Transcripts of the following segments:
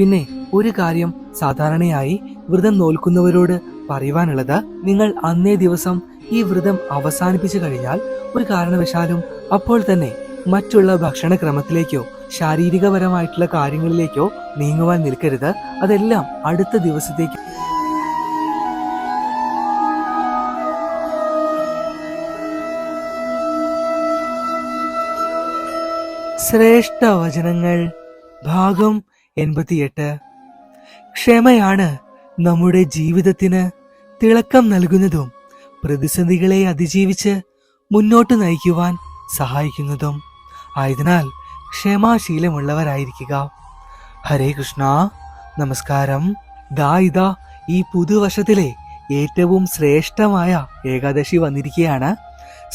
പിന്നെ ഒരു കാര്യം സാധാരണയായി വ്രതം നോൽക്കുന്നവരോട് പറയുവാനുള്ളത് നിങ്ങൾ അന്നേ ദിവസം ഈ വ്രതം അവസാനിപ്പിച്ചു കഴിഞ്ഞാൽ ഒരു കാരണവശാലും അപ്പോൾ തന്നെ മറ്റുള്ള ഭക്ഷണക്രമത്തിലേക്കോ ശാരീരികപരമായിട്ടുള്ള കാര്യങ്ങളിലേക്കോ നീങ്ങുവാൻ നിൽക്കരുത്. അതെല്ലാം അടുത്ത ദിവസത്തേക്ക് ശ്രേഷ്ഠ വചനങ്ങൾ ഭാഗം എൺപത്തിയെട്ട്. ക്ഷമയാണ് നമ്മുടെ ജീവിതത്തിന് തിളക്കം നൽകുന്നതും പ്രതിസന്ധികളെ അതിജീവിച്ച് മുന്നോട്ട് നയിക്കുവാൻ സഹായിക്കുന്നതും. ആയതിനാൽ ക്ഷമാശീലമുള്ളവരായിരിക്കുക. ഹരേ കൃഷ്ണ. നമസ്കാരം. ദാ ഇതാ ഈ പുതുവർഷത്തിലെ ഏറ്റവും ശ്രേഷ്ഠമായ ഏകാദശി വന്നിരിക്കുകയാണ്.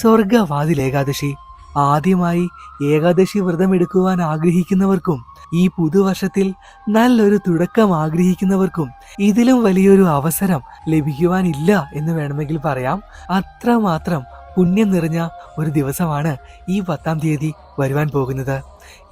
സ്വർഗവാതിൽ ഏകാദശി ആദ്യമായി ഏകാദശി വ്രതം എടുക്കുവാൻ ആഗ്രഹിക്കുന്നവർക്കും ഈ പുതുവർഷത്തിൽ നല്ലൊരു തുടക്കം ആഗ്രഹിക്കുന്നവർക്കും ഇതിലും വലിയൊരു അവസരം ലഭിക്കുവാനില്ല എന്ന് വേണമെങ്കിൽ പറയാം. അത്രമാത്രം പുണ്യം നിറഞ്ഞ ഒരു ദിവസമാണ് ഈ പത്താം തീയതി വരുവാൻ പോകുന്നത്.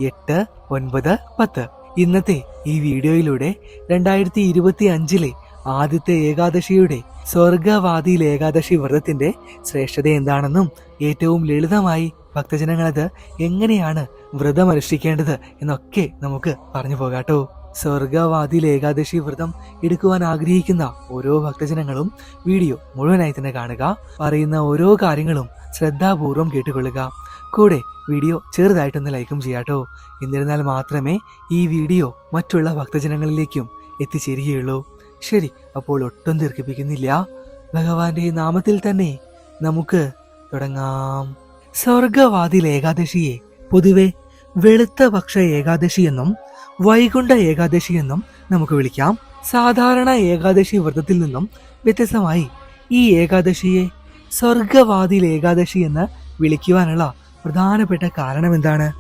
എട്ട് ഒൻപത് പത്ത്. ഇന്നത്തെ ഈ വീഡിയോയിലൂടെ രണ്ടായിരത്തി ഇരുപത്തി അഞ്ചിലെ ആദ്യത്തെ ഏകാദശിയുടെ സ്വർഗവാദി ഏകാദശി വ്രതത്തിന്റെ ശ്രേഷ്ഠത എന്താണെന്നും ഏറ്റവും ലളിതമായി ഭക്തജനങ്ങളത് എങ്ങനെയാണ് വ്രതം അനുഷ്ഠിക്കേണ്ടത് എന്നൊക്കെ നമുക്ക് പറഞ്ഞു പോകാട്ടോ സ്വർഗവാദി ഏകാദശി വ്രതം എടുക്കുവാൻ ആഗ്രഹിക്കുന്ന ഓരോ ഭക്തജനങ്ങളും വീഡിയോ മുഴുവനായി തന്നെ കാണുക പറയുന്ന ഓരോ കാര്യങ്ങളും ശ്രദ്ധാപൂർവം കേട്ടുകൊള്ളുക. കൂടെ വീഡിയോ ചെറുതായിട്ടൊന്ന് ലൈക്കും ചെയ്യാട്ടോ എന്നിരുന്നാൽ മാത്രമേ ഈ വീഡിയോ മറ്റുള്ള ഭക്തജനങ്ങളിലേക്കും എത്തിച്ചേരുകയുള്ളൂ. ശരി അപ്പോൾ ഒട്ടും ദീർഘിപ്പിക്കുന്നില്ല. ഭഗവാന്റെ നാമത്തിൽ തന്നെ നമുക്ക് തുടങ്ങാം. സ്വർഗവാതിൽ ഏകാദശിയെ പൊതുവെ വെളുത്ത പക്ഷ ഏകാദശി എന്നും വൈകുണ്ഠ ഏകാദശി എന്നും നമുക്ക് വിളിക്കാം. സാധാരണ ഏകാദശി വ്രതത്തിൽ നിന്നും വ്യത്യസ്തമായി ഈ ഏകാദശിയെ സ്വർഗവാതിൽ ഏകാദശി എന്ന് വിളിക്കുവാനുള്ള പ്രധാനപ്പെട്ട കാരണം എന്താണ്?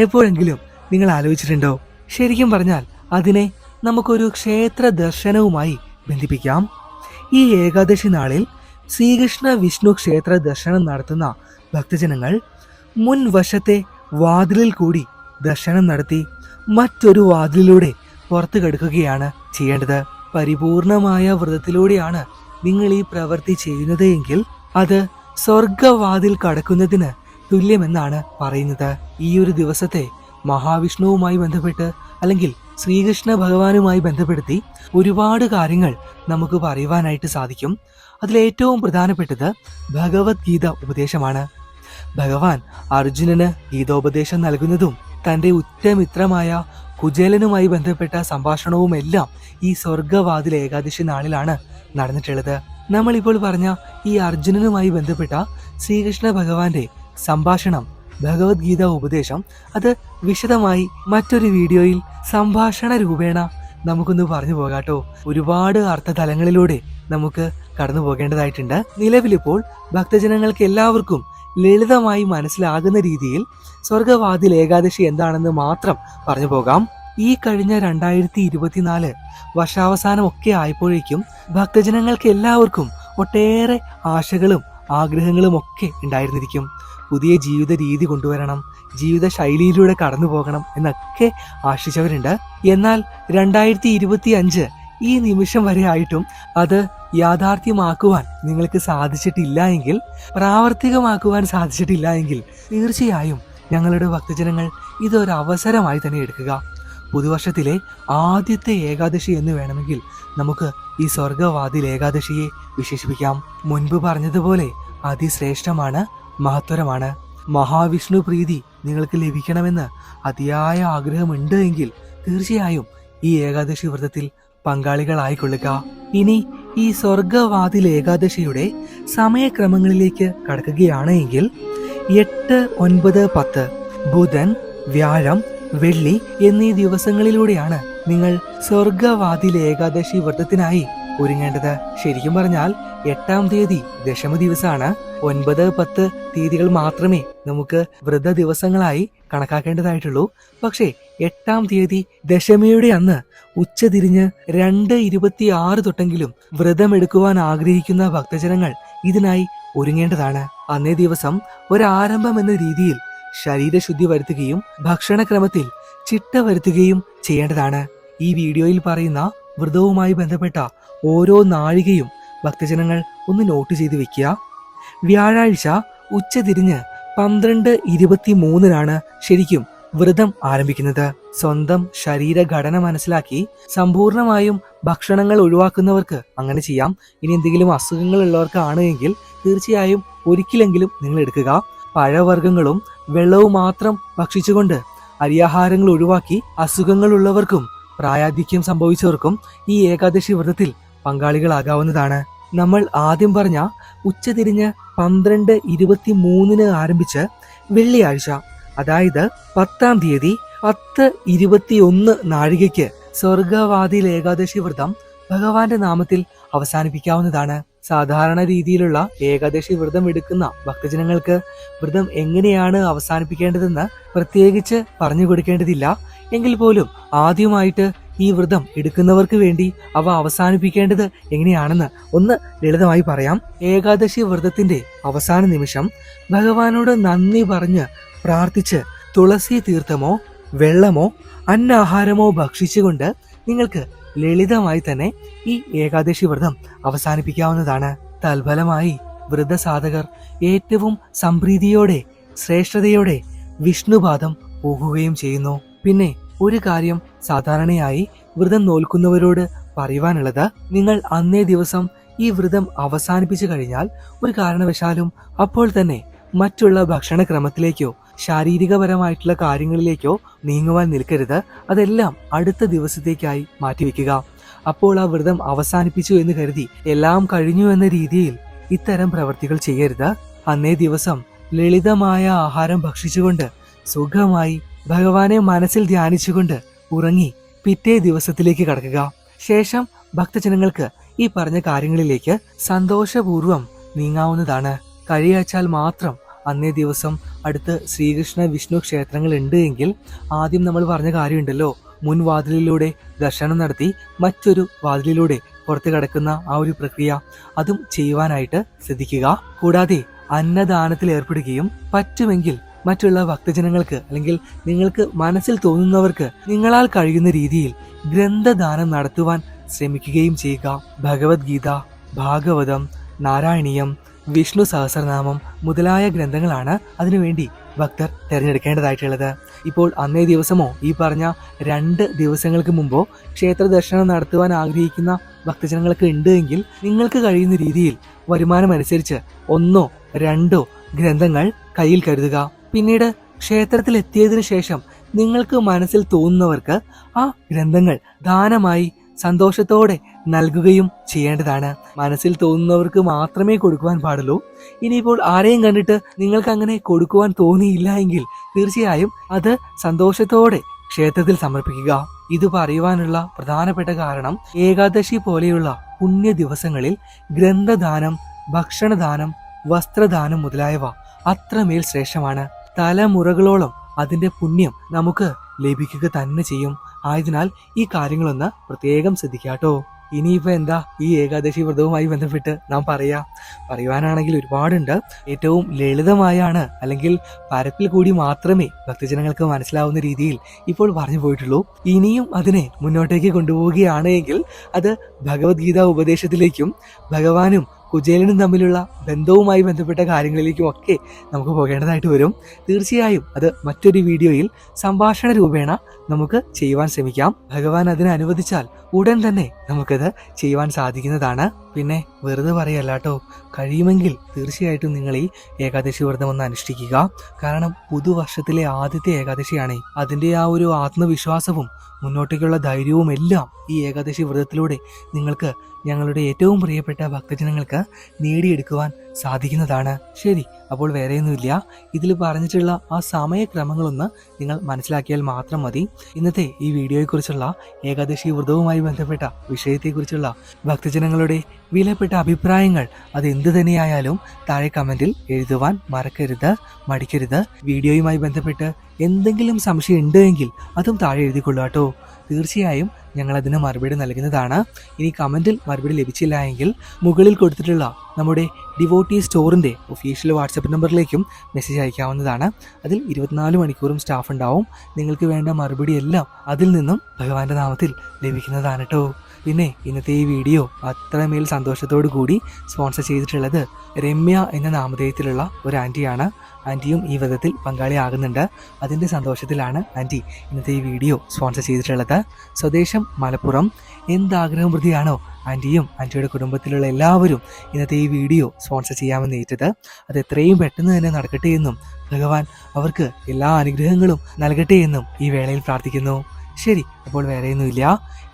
എപ്പോഴെങ്കിലും നിങ്ങൾ ആലോചിച്ചിട്ടുണ്ടോ? ശരിക്കും പറഞ്ഞാൽ അതിനെ നമുക്കൊരു ക്ഷേത്ര ദർശനവുമായി ബന്ധിപ്പിക്കാം. ഈ ഏകാദശി നാളിൽ ശ്രീകൃഷ്ണ വിഷ്ണു ക്ഷേത്ര ദർശനം നടത്തുന്ന ഭക്തജനങ്ങൾ മുൻവശത്തെ വാതിലിൽ കൂടി ദർശനം നടത്തി മറ്റൊരു വാതിലിലൂടെ പുറത്തു കടക്കുകയാണ് ചെയ്യേണ്ടത്. പരിപൂർണമായ വ്രതത്തിലൂടെയാണ് നിങ്ങൾ ഈ പ്രവൃത്തി ചെയ്യുന്നത് എങ്കിൽ അത് സ്വർഗവാതിൽ കടക്കുന്നതിന് തുല്യമെന്നാണ് പറയുന്നത്. ഈ ഒരു ദിവസത്തെ മഹാവിഷ്ണുവുമായി ബന്ധപ്പെട്ട് അല്ലെങ്കിൽ ശ്രീകൃഷ്ണ ഭഗവാനുമായി ബന്ധപ്പെടുത്തി ഒരുപാട് കാര്യങ്ങൾ നമുക്ക് പറയുവാനായിട്ട് സാധിക്കും. അതിലേറ്റവും പ്രധാനപ്പെട്ടത് ഭഗവത്ഗീത ഉപദേശമാണ്. ഭഗവാൻ അർജുനന് ഗീതോപദേശം നൽകുന്നതും തന്റെ ഉറ്റമിത്രമായ കുചേലനുമായി ബന്ധപ്പെട്ട സംഭാഷണവും എല്ലാം ഈ സ്വർഗവാതിൽ ഏകാദശി നാളിലാണ് നടന്നിട്ടുള്ളത്. നമ്മളിപ്പോൾ പറഞ്ഞ ഈ അർജുനനുമായി ബന്ധപ്പെട്ട ശ്രീകൃഷ്ണ ഭഗവാന്റെ സംഭാഷണം ഭഗവത്ഗീത ഉപദേശം അത് വിശദമായി മറ്റൊരു വീഡിയോയിൽ സംഭാഷണ രൂപേണ നമുക്കൊന്ന് പറഞ്ഞു പോകാട്ടോ. ഒരുപാട് അർത്ഥതലങ്ങളിലൂടെ നമുക്ക് കടന്നു പോകേണ്ടതായിട്ടുണ്ട്. നിലവിലിപ്പോൾ ഭക്തജനങ്ങൾക്ക് എല്ലാവർക്കും ലളിതമായി മനസ്സിലാകുന്ന രീതിയിൽ സ്വർഗവാതിൽ ഏകാദശി എന്താണെന്ന് മാത്രം പറഞ്ഞു പോകാം. ഈ കഴിഞ്ഞ രണ്ടായിരത്തി ഇരുപത്തിനാല് വർഷാവസാനം ഒക്കെ ആയപ്പോഴേക്കും ഭക്തജനങ്ങൾക്ക് എല്ലാവർക്കും ഒട്ടേറെ ആശകളും ആഗ്രഹങ്ങളും ഒക്കെ ഉണ്ടായിരുന്നിരിക്കും. പുതിയ ജീവിത രീതി കൊണ്ടുവരണം ജീവിത ശൈലിയിലൂടെ കടന്നു പോകണം എന്നൊക്കെ ആശിച്ചവരുണ്ട്. എന്നാൽ രണ്ടായിരത്തി ഇരുപത്തി അഞ്ച് ഈ നിമിഷം വരെ ആയിട്ടും അത് യാഥാർത്ഥ്യമാക്കുവാൻ നിങ്ങൾക്ക് സാധിച്ചിട്ടില്ല എങ്കിൽ പ്രാവർത്തികമാക്കുവാൻ സാധിച്ചിട്ടില്ല എങ്കിൽ തീർച്ചയായും ഞങ്ങളുടെ ഭക്തജനങ്ങൾ ഇതൊരു അവസരമായി തന്നെ എടുക്കുക. പുതുവർഷത്തിലെ ആദ്യത്തെ ഏകാദശി എന്ന് വേണമെങ്കിൽ നമുക്ക് ഈ സ്വർഗവാതിൽ ഏകാദശിയെ വിശേഷിപ്പിക്കാം. മുൻപ് പറഞ്ഞതുപോലെ അതിശ്രേഷ്ഠമാണ് മഹത്വരമാണ് മഹാവിഷ്ണു പ്രീതി നിങ്ങൾക്ക് ലഭിക്കണമെന്ന് അതിയായ ആഗ്രഹമുണ്ട് എങ്കിൽ തീർച്ചയായും ഈ ഏകാദശി വ്രതത്തിൽ പങ്കാളികളായിക്കൊള്ളുക. ഇനി ഈ സ്വർഗവാതിൽ ഏകാദശിയുടെ സമയക്രമങ്ങളിലേക്ക് കടക്കുകയാണ് എങ്കിൽ എട്ട് ഒൻപത് പത്ത് ബുധൻ വ്യാഴം വെള്ളി എന്നീ ദിവസങ്ങളിലൂടെയാണ് നിങ്ങൾ സ്വർഗവാതിൽ ഏകാദശി വ്രതത്തിനായി ഒരുങ്ങേണ്ടത്. ശരിക്കും പറഞ്ഞാൽ എട്ടാം തീയതി ദശമ ദിവസമാണ്. ഒൻപത് പത്ത് തീയതികൾ മാത്രമേ നമുക്ക് വ്രത ദിവസങ്ങളായി കണക്കാക്കേണ്ടതായിട്ടുള്ളൂ. പക്ഷേ എട്ടാം തീയതി ദശമിയുടെ അന്ന് ഉച്ചതിരിഞ്ഞ് രണ്ട് ഇരുപത്തി ആറ് തൊട്ടെങ്കിലും വ്രതമെടുക്കുവാൻ ആഗ്രഹിക്കുന്ന ഭക്തജനങ്ങൾ ഇതിനായി ഒരുങ്ങേണ്ടതാണ്. അന്നേ ദിവസം ഒരാരംഭം എന്ന രീതിയിൽ ശരീരശുദ്ധി വരുത്തുകയും ഭക്ഷണക്രമത്തിൽ ചിട്ട വരുത്തുകയും ചെയ്യേണ്ടതാണ്. ഈ വീഡിയോയിൽ പറയുന്ന വ്രതവുമായി ബന്ധപ്പെട്ട ഓരോ നാഴികയും ഭക്തജനങ്ങൾ ഒന്ന് നോട്ട് ചെയ്ത് വെക്കുക. വ്യാഴാഴ്ച ഉച്ചതിരിഞ്ഞ് പന്ത്രണ്ട് ഇരുപത്തി മൂന്നിനാണ് ശരിക്കും വ്രതം ആരംഭിക്കുന്നത്. സ്വന്തം ശരീരഘടന മനസ്സിലാക്കി സമ്പൂർണമായും ഭക്ഷണങ്ങൾ ഒഴിവാക്കുന്നവർക്ക് അങ്ങനെ ചെയ്യാം. ഇനി എന്തെങ്കിലും അസുഖങ്ങൾ ഉള്ളവർക്കാണ് എങ്കിൽ തീർച്ചയായും ഒരിക്കലെങ്കിലും നിങ്ങൾ എടുക്കുക. പഴവർഗങ്ങളും വെള്ളവും മാത്രം ഭക്ഷിച്ചുകൊണ്ട് അരിയാഹാരങ്ങൾ ഒഴിവാക്കി അസുഖങ്ങളുള്ളവർക്കും പ്രായാധിക്യം സംഭവിച്ചവർക്കും ഈ ഏകാദശി വ്രതത്തിൽ പങ്കാളികളാകാവുന്നതാണ്. നമ്മൾ ആദ്യം പറഞ്ഞ ഉച്ചതിരിഞ്ഞ് പന്ത്രണ്ട് ഇരുപത്തി മൂന്നിന് ആരംഭിച്ച് വെള്ളിയാഴ്ച അതായത് പത്താം തീയതി പത്ത് ഇരുപത്തിയൊന്ന് നാഴികയ്ക്ക് സ്വർഗവാതിൽ ഏകാദശി വ്രതം ഭഗവാന്റെ നാമത്തിൽ അവസാനിപ്പിക്കാവുന്നതാണ്. സാധാരണ രീതിയിലുള്ള ഏകാദശി വ്രതം എടുക്കുന്ന ഭക്തജനങ്ങൾക്ക് വ്രതം എങ്ങനെയാണ് അവസാനിപ്പിക്കേണ്ടതെന്ന് പ്രത്യേകിച്ച് പറഞ്ഞു കൊടുക്കേണ്ടതില്ല. എങ്കിൽ പോലും ആദ്യമായിട്ട് ഈ വ്രതം എടുക്കുന്നവർക്ക് വേണ്ടി അവ അവസാനിപ്പിക്കേണ്ടത് എങ്ങനെയാണെന്ന് ഒന്ന് ലളിതമായി പറയാം. ഏകാദശി വ്രതത്തിന്റെ അവസാന നിമിഷം ഭഗവാനോട് നന്ദി പറഞ്ഞ് പ്രാർത്ഥിച്ച് തുളസി തീർത്ഥമോ വെള്ളമോ അന്നാഹാരമോ ഭക്ഷിച്ചുകൊണ്ട് നിങ്ങൾക്ക് ലളിതമായി തന്നെ ഈ ഏകാദശി വ്രതം അവസാനിപ്പിക്കാവുന്നതാണ്. തൽഫലമായി വ്രതസാധകർ ഏറ്റവും സംപ്രീതിയോടെ ശ്രേഷ്ഠതയോടെ വിഷ്ണുപാദം പോകുകയും ചെയ്യുന്നു. പിന്നെ ഒരു കാര്യം സാധാരണയായി വ്രതം നോൽക്കുന്നവരോട് പറയുവാനുള്ളത് നിങ്ങൾ അന്നേ ദിവസം ഈ വ്രതം അവസാനിപ്പിച്ചു കഴിഞ്ഞാൽ ഒരു കാരണവശാലും അപ്പോൾ തന്നെ മറ്റുള്ള ഭക്ഷണക്രമത്തിലേക്കോ ശാരീരികപരമായിട്ടുള്ള കാര്യങ്ങളിലേക്കോ നീങ്ങുവാൻ നിൽക്കരുത്. അതെല്ലാം അടുത്ത ദിവസത്തേക്കായി മാറ്റിവെക്കുക. അപ്പോൾ ആ വ്രതം അവസാനിപ്പിച്ചു എന്ന് കരുതി എല്ലാം കഴിഞ്ഞു എന്ന രീതിയിൽ ഇത്തരം പ്രവർത്തികൾ ചെയ്യരുത്. അന്നേ ദിവസം ലളിതമായ ആഹാരം ഭക്ഷിച്ചുകൊണ്ട് സുഖമായി ഭഗവാനെ മനസ്സിൽ ധ്യാനിച്ചുകൊണ്ട് ഉറങ്ങി പിറ്റേ ദിവസത്തിലേക്ക് കടക്കുക. ശേഷം ഭക്തജനങ്ങൾക്ക് ഈ പറഞ്ഞ കാര്യങ്ങളിലേക്ക് സന്തോഷപൂർവം നീങ്ങാവുന്നതാണ്. കഴിയാച്ചാൽ മാത്രം അന്നേ ദിവസം അടുത്ത് ശ്രീകൃഷ്ണ വിഷ്ണു ക്ഷേത്രങ്ങൾ ഉണ്ട് എങ്കിൽ ആദ്യം നമ്മൾ പറഞ്ഞ കാര്യമുണ്ടല്ലോ. മുൻവാതിലിലൂടെ ദർശനം നടത്തി മറ്റൊരു വാതിലിലൂടെ പുറത്ത് കടക്കുന്ന ആ ഒരു പ്രക്രിയ. അതും ചെയ്യുവാനായിട്ട് ശ്രദ്ധിക്കുക. കൂടാതെ അന്നദാനത്തിൽ ഏർപ്പെടുകയും പറ്റുമെങ്കിൽ മറ്റുള്ള ഭക്തജനങ്ങൾക്ക് അല്ലെങ്കിൽ നിങ്ങൾക്ക് മനസ്സിൽ തോന്നുന്നവർക്ക് നിങ്ങളാൽ കഴിയുന്ന രീതിയിൽ ഗ്രന്ഥദാനം നടത്തുവാൻ ശ്രമിക്കുകയും ചെയ്യുക. ഭഗവത്ഗീത ഭാഗവതം നാരായണീയം വിഷ്ണു സഹസ്രനാമം മുതലായ ഗ്രന്ഥങ്ങളാണ് അതിനുവേണ്ടി ഭക്തർ തിരഞ്ഞെടുക്കേണ്ടതായിട്ടുള്ളത്. ഇപ്പോൾ അന്നേ ദിവസമോ ഈ പറഞ്ഞ രണ്ട് ദിവസങ്ങൾക്ക് മുമ്പോ ക്ഷേത്ര ദർശനം നടത്തുവാൻ ആഗ്രഹിക്കുന്ന ഭക്തജനങ്ങൾക്ക് ഉണ്ട് എങ്കിൽ നിങ്ങൾക്ക് കഴിയുന്ന രീതിയിൽ വരുമാനമനുസരിച്ച് ഒന്നോ രണ്ടോ ഗ്രന്ഥങ്ങൾ കയ്യിൽ കരുതുക. പിന്നീട് ക്ഷേത്രത്തിൽ എത്തിയതിനു ശേഷം നിങ്ങൾക്ക് മനസ്സിൽ തോന്നുന്നവർക്ക് ആ ഗ്രന്ഥങ്ങൾ ദാനമായി സന്തോഷത്തോടെ നൽകുകയും ചെയ്യേണ്ടതാണ്. മനസ്സിൽ തോന്നുന്നവർക്ക് മാത്രമേ കൊടുക്കുവാൻ പാടുള്ളൂ. ഇനിയിപ്പോൾ ആരെയും കണ്ടിട്ട് നിങ്ങൾക്ക് അങ്ങനെ കൊടുക്കുവാൻ തോന്നിയില്ല എങ്കിൽ തീർച്ചയായും അത് സന്തോഷത്തോടെ ക്ഷേത്രത്തിൽ സമർപ്പിക്കുക. ഇത് പറയുവാനുള്ള പ്രധാനപ്പെട്ട കാരണം ഏകാദശി പോലെയുള്ള പുണ്യ ദിവസങ്ങളിൽ ഗ്രന്ഥദാനം ഭക്ഷണദാനം വസ്ത്രദാനം മുതലായവ അത്രമേൽ ശ്രേഷ്ഠമാണ്. തലമുറകളോളം അതിന്റെ പുണ്യം നമുക്ക് ലഭിക്കുക തന്നെ ചെയ്യും. ആയതിനാൽ ഈ കാര്യങ്ങളൊന്ന് പ്രത്യേകം ശ്രദ്ധിക്കാട്ടോ ഇനിയിപ്പോൾ എന്താ? ഈ ഏകാദശി വ്രതവുമായി ബന്ധപ്പെട്ട് നാം പറയാം. പറയുവാനാണെങ്കിൽ ഒരുപാടുണ്ട്. ഏറ്റവും ലളിതമായാണ് അല്ലെങ്കിൽ പരപ്പിൽ കൂടി മാത്രമേ ഭക്തജനങ്ങൾക്ക് മനസ്സിലാവുന്ന രീതിയിൽ ഇപ്പോൾ പറഞ്ഞു പോയിട്ടുള്ളൂ. ഇനിയും അതിനെ മുന്നോട്ടേക്ക് കൊണ്ടുപോവുകയാണ് എങ്കിൽ അത് ഭഗവത്ഗീത ഉപദേശത്തിലേക്കും ഭഗവാനും കുചേലനും തമ്മിലുള്ള ബന്ധവുമായി ബന്ധപ്പെട്ട കാര്യങ്ങളിലേക്കും ഒക്കെ നമുക്ക് പോകേണ്ടതായിട്ട് വരും. തീർച്ചയായും അത് മറ്റൊരു വീഡിയോയിൽ സംഭാഷണ രൂപേണ നമുക്ക് ചെയ്യുവാൻ ശ്രമിക്കാം. ഭഗവാൻ അതിനെ അനുവദിച്ചാൽ ഉടൻ തന്നെ നമുക്കത് ചെയ്യുവാൻ സാധിക്കുന്നതാണ്. പിന്നെ വെറുതെ പറയല്ലാട്ടോ. കഴിയുമെങ്കിൽ തീർച്ചയായിട്ടും നിങ്ങൾ ഈ ഏകാദശി വ്രതം ഒന്ന് അനുഷ്ഠിക്കുക. കാരണം പുതുവർഷത്തിലെ ആദ്യത്തെ ഏകാദശിയാണ്. അതിന്റെ ആ ഒരു ആത്മവിശ്വാസവും മുന്നോട്ടേക്കുള്ള ധൈര്യവും എല്ലാം ഈ ഏകാദശി വ്രതത്തിലൂടെ നിങ്ങൾക്ക് ഞങ്ങളുടെ ഏറ്റവും പ്രിയപ്പെട്ട ഭക്തജനങ്ങൾക്ക് നേടിയെടുക്കുവാൻ സാധിക്കുന്നതാണ്. ശരി അപ്പോൾ വേറെയൊന്നുമില്ല. ഇതിൽ പറഞ്ഞിട്ടുള്ള ആ സമയക്രമങ്ങളൊന്ന് നിങ്ങൾ മനസ്സിലാക്കിയാൽ മാത്രം മതി. ഇന്നത്തെ ഈ വീഡിയോയെക്കുറിച്ചുള്ള ഏകാദശി വ്രതവുമായി ബന്ധപ്പെട്ട വിഷയത്തെക്കുറിച്ചുള്ള ഭക്തജനങ്ങളുടെ വിലപ്പെട്ട അഭിപ്രായങ്ങൾ അത് എന്ത് തന്നെയായാലും താഴെ കമന്റിൽ എഴുതുവാൻ മറക്കരുത് മടിക്കരുത്. വീഡിയോയുമായി ബന്ധപ്പെട്ട് എന്തെങ്കിലും സംശയം ഉണ്ടെങ്കിൽ അതും താഴെ എഴുതിക്കൊള്ളുക കേട്ടോ. തീർച്ചയായും ഞങ്ങൾ അതിന് മറുപടി നൽകുന്നതാണ്. ഇനി കമന്റിൽ മറുപടി ലഭിച്ചില്ല എങ്കിൽ മുകളിൽ കൊടുത്തിട്ടുള്ള നമ്മുടെ ഡിവോട്ടി സ്റ്റോറിന്റെ ഒഫീഷ്യൽ വാട്സപ്പ് നമ്പറിലേക്കും മെസ്സേജ് അയക്കാവുന്നതാണ്. അതിൽ ഇരുപത്തിനാല് മണിക്കൂറും സ്റ്റാഫ് ഉണ്ടാവും. നിങ്ങൾക്ക് വേണ്ട മറുപടി എല്ലാം അതിൽ നിന്നും ഭഗവാന്റെ നാമത്തിൽ ലഭിക്കുന്നതാണ് കേട്ടോ പിന്നെ ഇന്നത്തെ ഈ വീഡിയോ അത്രമേൽ സന്തോഷത്തോടു കൂടി സ്പോൺസർ ചെയ്തിട്ടുള്ളത് രമ്യ എന്ന നാമധേയത്തിലുള്ള ഒരു ആന്റിയാണ് ആന്റിയും ഈ വിധത്തിൽ പങ്കാളിയാകുന്നുണ്ട്. അതിന്റെ സന്തോഷത്തിലാണ് ആന്റി ഇന്നത്തെ ഈ വീഡിയോ സ്പോൺസർ ചെയ്തിട്ടുള്ളത്. സ്വദേശം മലപ്പുറം. എന്താഗ്രഹം പ്രതിയാണോ? ആന്റിയും ആന്റിയുടെ കുടുംബത്തിലുള്ള എല്ലാവരും ഇന്നത്തെ ഈ വീഡിയോ സ്പോൺസർ ചെയ്യാമെന്ന് ഏറ്റത്. അത് എത്രയും പെട്ടെന്ന് തന്നെ നടക്കട്ടെ എന്നും ഭഗവാൻ അവർക്ക് എല്ലാ അനുഗ്രഹങ്ങളും നൽകട്ടെ എന്നും ഈ വേളയിൽ പ്രാർത്ഥിക്കുന്നു. ശരി അപ്പോൾ വേറെയൊന്നുമില്ല.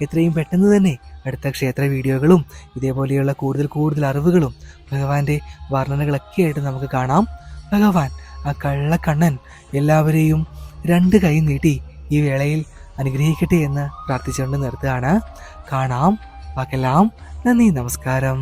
എത്രയും പെട്ടെന്ന് തന്നെ അടുത്ത ക്ഷേത്ര വീഡിയോകളും ഇതേപോലെയുള്ള കൂടുതൽ കൂടുതൽ അറിവുകളും ഭഗവാന്റെ വർണനകളൊക്കെ ആയിട്ട് നമുക്ക് കാണാം. ഭഗവാൻ ആ കള്ളക്കണ്ണൻ എല്ലാവരെയും രണ്ട് കൈ നീട്ടി ഈ വേളയിൽ അനുഗ്രഹിക്കട്ടെ എന്ന് പ്രാർത്ഥിച്ചുകൊണ്ട് നിർത്തുകയാണ്. കാണാം. വാക്കെല്ലാം നന്ദി നമസ്കാരം.